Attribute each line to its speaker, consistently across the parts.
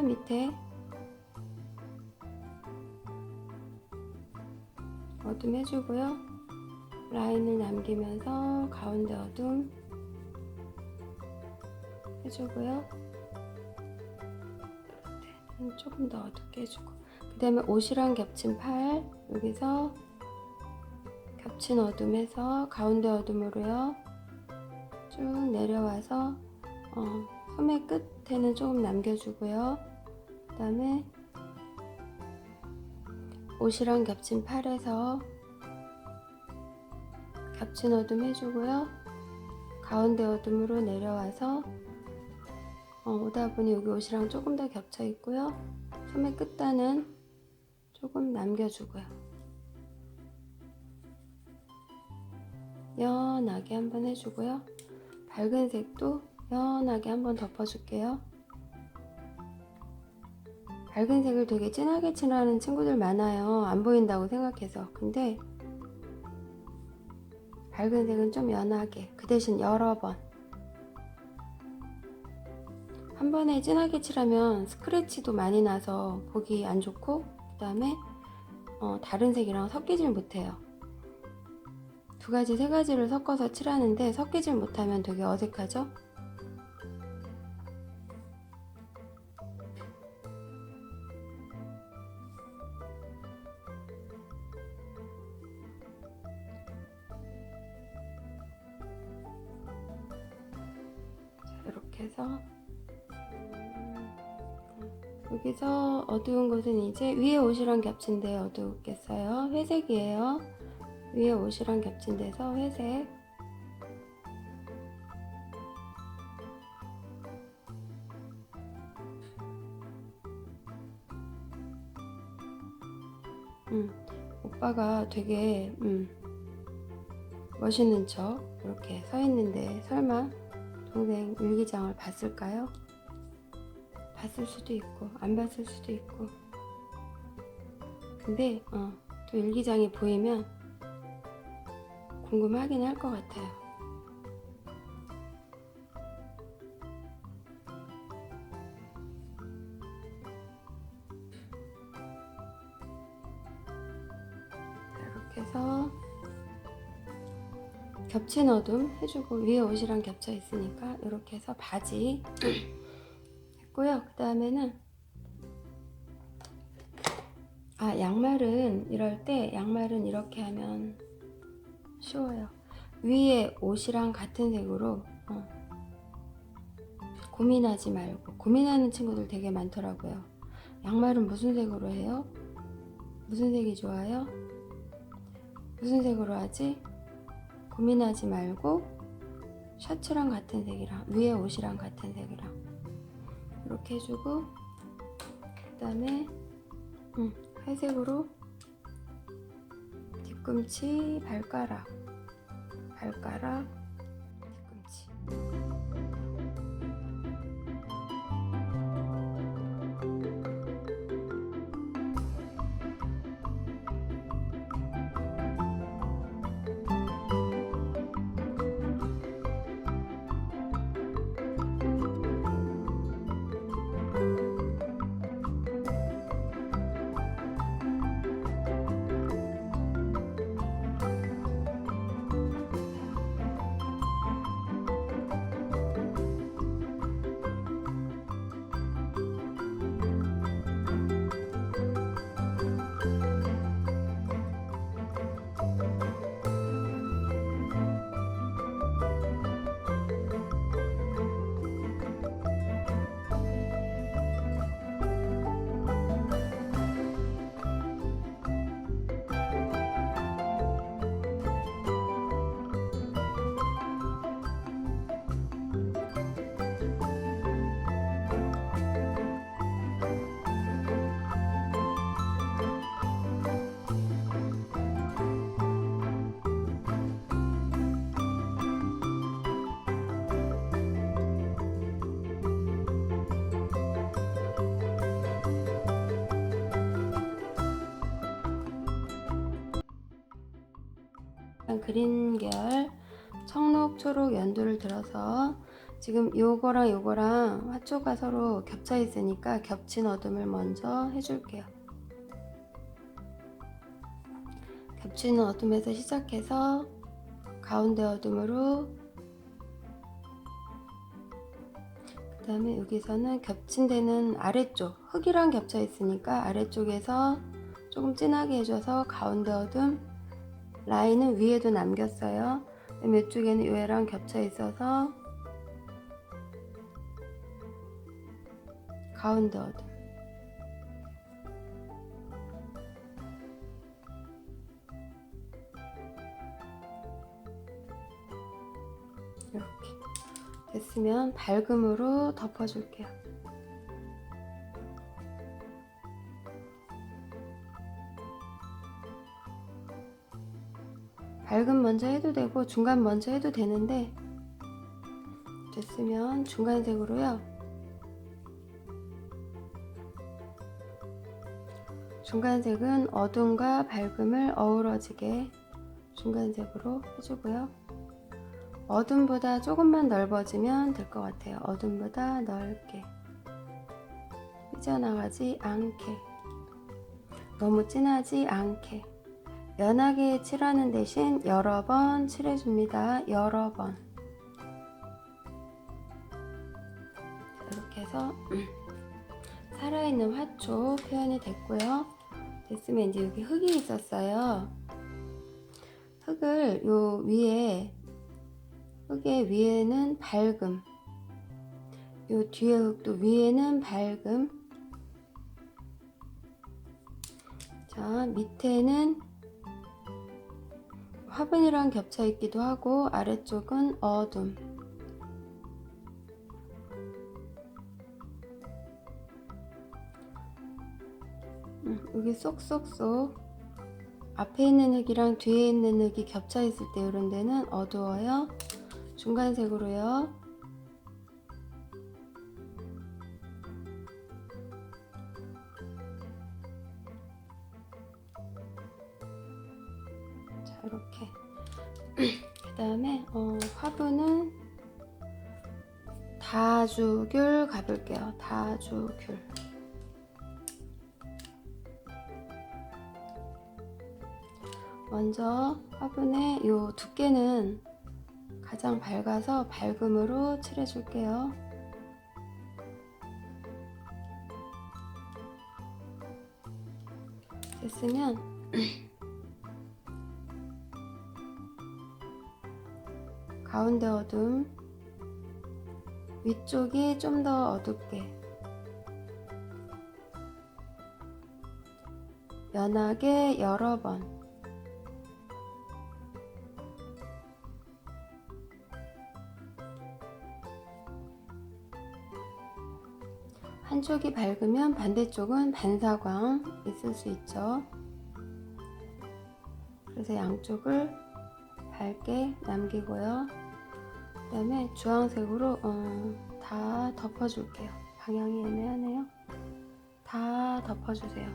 Speaker 1: 끝에 어둠 해주고요. 라인을 남기면서 가운데 어둠 해주고요. 조금 더 어둡게 해주고 그 다음에 옷이랑 겹친 팔 여기서 겹친 어둠에서 가운데 어둠으로요. 쭉 내려와서 어, 소매 끝에는 조금 남겨주고요. 그 다음에 옷이랑 겹친 팔에서 겹친 어둠 해주고요. 가운데 어둠으로 내려와서 어, 오다 보니 여기 옷이랑 조금 더 겹쳐 있고요. 소매 끝단은 조금 남겨주고요. 연하게 한번 해주고요. 밝은 색도 연하게 한번 덮어줄게요. 밝은 색을 되게 진하게 칠하는 친구들 많아요. 안 보인다고 생각해서. 근데 밝은 색은 좀 연하게, 그 대신 여러 번. 한 번에 진하게 칠하면 스크래치도 많이 나서 보기 안 좋고, 그 다음에 어, 다른 색이랑 섞이질 못해요. 두 가지, 세 가지를 섞어서 칠하는데 섞이질 못하면 되게 어색하죠? 해서 여기서 어두운 곳은 이제 위에 옷이랑 겹친 데 어둡겠어요. 회색이에요. 위에 옷이랑 겹친 데서 회색 음, 오빠가 되게 음, 멋있는 척 이렇게 서 있는데 설마 동생 일기장을 봤을까요? 봤을 수도 있고 안 봤을 수도 있고 근데 어, 또 일기장이 보이면 궁금하긴 할 것 같아요. 겹친 어둠 해주고 위에 옷이랑 겹쳐 있으니까 이렇게 해서 바지 했고요. 그 다음에는 아 양말은 이럴 때 양말은 이렇게 하면 쉬워요. 위에 옷이랑 같은 색으로 어, 고민하지 말고 고민하는 친구들 되게 많더라고요. 양말은 무슨 색으로 해요? 무슨 색이 좋아요? 무슨 색으로 하지? 고민하지 말고 셔츠랑 같은 색이랑 위에 옷이랑 같은 색이랑 이렇게 해주고 그 다음에 음, 회색으로 뒤꿈치, 발가락, 발가락, 그린 계열 청록, 초록, 연두를 들어서 지금 요거랑 요거랑 화초가 서로 겹쳐 있으니까 겹친 어둠을 먼저 해줄게요. 겹치는 어둠에서 시작해서 가운데 어둠으로 그 다음에 여기서는 겹친 데는 아래쪽 흙이랑 겹쳐 있으니까 아래쪽에서 조금 진하게 해줘서 가운데 어둠 라인은 위에도 남겼어요 그다음에 이쪽에는 얘랑 겹쳐 있어서 가운데 어둠 이렇게 됐으면 밝음으로 덮어줄게요. 밝음 먼저 해도 되고 중간 먼저 해도 되는데 됐으면 중간색으로요. 중간색은 어둠과 밝음을 어우러지게 중간색으로 해주고요. 어둠보다 조금만 넓어지면 될 것 같아요. 어둠보다 넓게 삐져나가지 않게 너무 진하지 않게 연하게 칠하는 대신 여러 번 칠해줍니다. 여러 번 이렇게 해서 살아있는 화초 표현이 됐고요. 됐으면 이제 여기 흙이 있었어요. 흙을 요 위에 흙의 위에는 밝음 요 뒤에 흙도 위에는 밝음 자 밑에는 화분이랑 겹쳐 있기도 하고 아래쪽은 어둠. 음, 여기 쏙쏙쏙. 앞에 있는 흙이랑 뒤에 있는 흙이 겹쳐 있을 때 이런 데는 어두워요. 중간색으로요. 다음에 어, 화분은 다주귤 가볼게요. 다주귤 먼저 화분의 요 두께는 가장 밝아서 밝음으로 칠해줄게요. 됐으면 가운데 어둠 위쪽이 좀 더 어둡게 연하게 여러 번 한쪽이 밝으면 반대쪽은 반사광 있을 수 있죠. 그래서 양쪽을 밝게 남기고요. 그 다음에 주황색으로 어, 다 덮어줄게요. 방향이 애매하네요. 다 덮어주세요.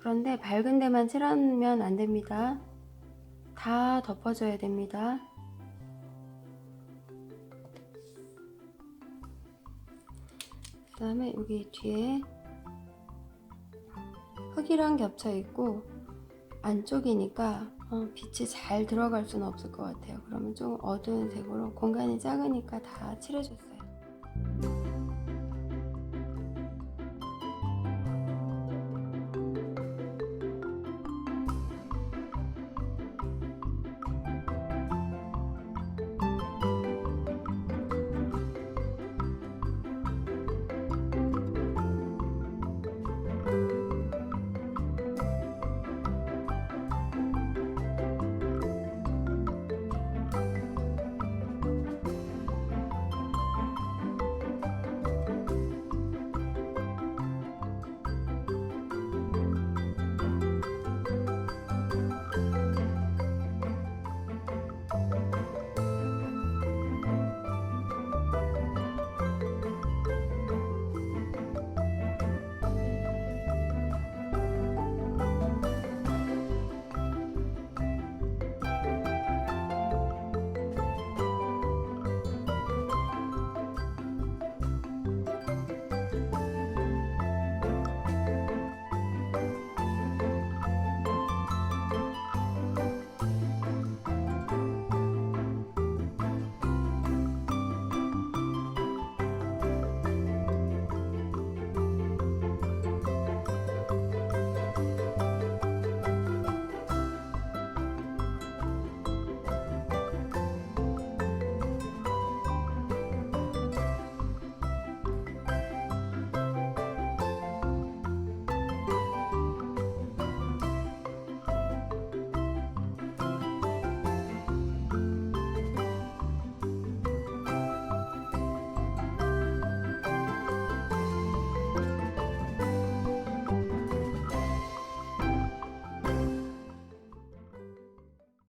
Speaker 1: 그런데 밝은 데만 칠하면 안 됩니다. 다 덮어줘야 됩니다. 그 다음에 여기 뒤에 흙이랑 겹쳐 있고 안쪽이니까 어, 빛이 잘 들어갈 수는 없을 것 같아요. 그러면 좀 어두운 색으로 공간이 작으니까 다 칠해줬어요.